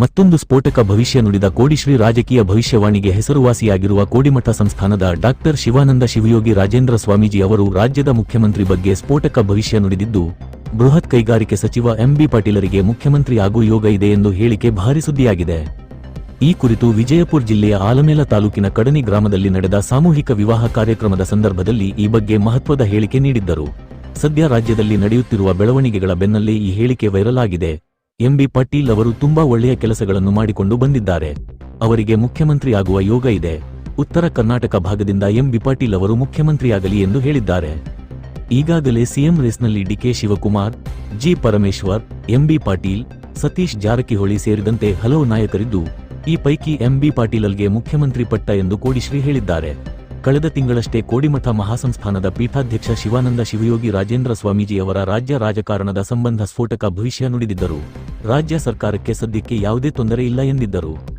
ಮತ್ತೊಂದು ಸ್ಫೋಟಕ ಭವಿಷ್ಯ ನುಡಿದ ಕೋಡಿಶ್ರೀ ರಾಜಕೀಯ ಭವಿಷ್ಯವಾಣಿಗೆ ಹೆಸರುವಾಸಿಯಾಗಿರುವ ಕೋಡಿಮಠ ಸಂಸ್ಥಾನದ ಡಾಕ್ಟರ್ ಶಿವಾನಂದ ಶಿವಯೋಗಿ ರಾಜೇಂದ್ರ ಸ್ವಾಮೀಜಿ ಅವರು ರಾಜ್ಯದ ಮುಖ್ಯಮಂತ್ರಿ ಬಗ್ಗೆ ಸ್ಫೋಟಕ ಭವಿಷ್ಯ ನುಡಿದಿದ್ದು, ಬೃಹತ್ ಕೈಗಾರಿಕೆ ಸಚಿವ ಎಂಬಿ ಪಾಟೀಲರಿಗೆ ಮುಖ್ಯಮಂತ್ರಿ ಆಗುವ ಯೋಗ ಇದೆ ಎಂದು ಹೇಳಿಕೆ ಭಾರಿ ಸುದ್ದಿಯಾಗಿದೆ. ಈ ಕುರಿತು ವಿಜಯಪುರ ಜಿಲ್ಲೆಯ ಆಲಮೇಲ ತಾಲೂಕಿನ ಕಡನಿ ಗ್ರಾಮದಲ್ಲಿ ನಡೆದ ಸಾಮೂಹಿಕ ವಿವಾಹ ಕಾರ್ಯಕ್ರಮದ ಸಂದರ್ಭದಲ್ಲಿ ಈ ಬಗ್ಗೆ ಮಹತ್ವದ ಹೇಳಿಕೆ ನೀಡಿದ್ದರು. ಸದ್ಯ ರಾಜ್ಯದಲ್ಲಿ ನಡೆಯುತ್ತಿರುವ ಬೆಳವಣಿಗೆಗಳ ಬೆನ್ನಲ್ಲೇ ಈ ಹೇಳಿಕೆ ವೈರಲ್ ಆಗಿದೆ. ಎಂಬಿ ಪಾಟೀಲ್ ಅವರು ತುಂಬಾ ಒಳ್ಳೆಯ ಕೆಲಸಗಳನ್ನು ಮಾಡಿಕೊಂಡು ಬಂದಿದ್ದಾರೆ. ಅವರಿಗೆ ಮುಖ್ಯಮಂತ್ರಿ ಆಗುವ ಯೋಗ ಇದೆ. ಉತ್ತರ ಕರ್ನಾಟಕ ಭಾಗದಿಂದ ಎಂಬಿ ಪಾಟೀಲ್ ಅವರು ಮುಖ್ಯಮಂತ್ರಿಯಾಗಲಿ ಎಂದು ಹೇಳಿದ್ದಾರೆ. ಈಗಾಗಲೇ CM ರೇಸ್ನಲ್ಲಿ DK Shivakumar, G Parameshwar MB Patil, Satish Jarkiholi ಸೇರಿದಂತೆ ಹಲವು ನಾಯಕರಿದ್ದು, ಈ ಪೈಕಿ ಎಂಬಿ ಪಾಟೀಲಲ್ಗೆ ಮುಖ್ಯಮಂತ್ರಿ ಪಟ್ಟ ಎಂದು ಕೋಡಿಶ್ರೀ ಹೇಳಿದ್ದಾರೆ. ಕಳೆದ ತಿಂಗಳಷ್ಟೇ ಕೋಡಿಮಠ ಮಹಾಸಂಸ್ಥಾನದ ಪೀಠಾಧ್ಯಕ್ಷ ಶಿವಾನಂದ ಶಿವಯೋಗಿ ರಾಜೇಂದ್ರ ಸ್ವಾಮೀಜಿಯವರ ರಾಜ್ಯ ರಾಜಕಾರಣದ ಸಂಬಂಧ ಸ್ಫೋಟಕ ಭವಿಷ್ಯ ನುಡಿದಿದ್ದರು. ರಾಜ್ಯ ಸರ್ಕಾರಕ್ಕೆ ಸದ್ಯಕ್ಕೆ ಯಾವುದೇ ತೊಂದರೆ ಇಲ್ಲ ಎಂದಿದ್ದರು.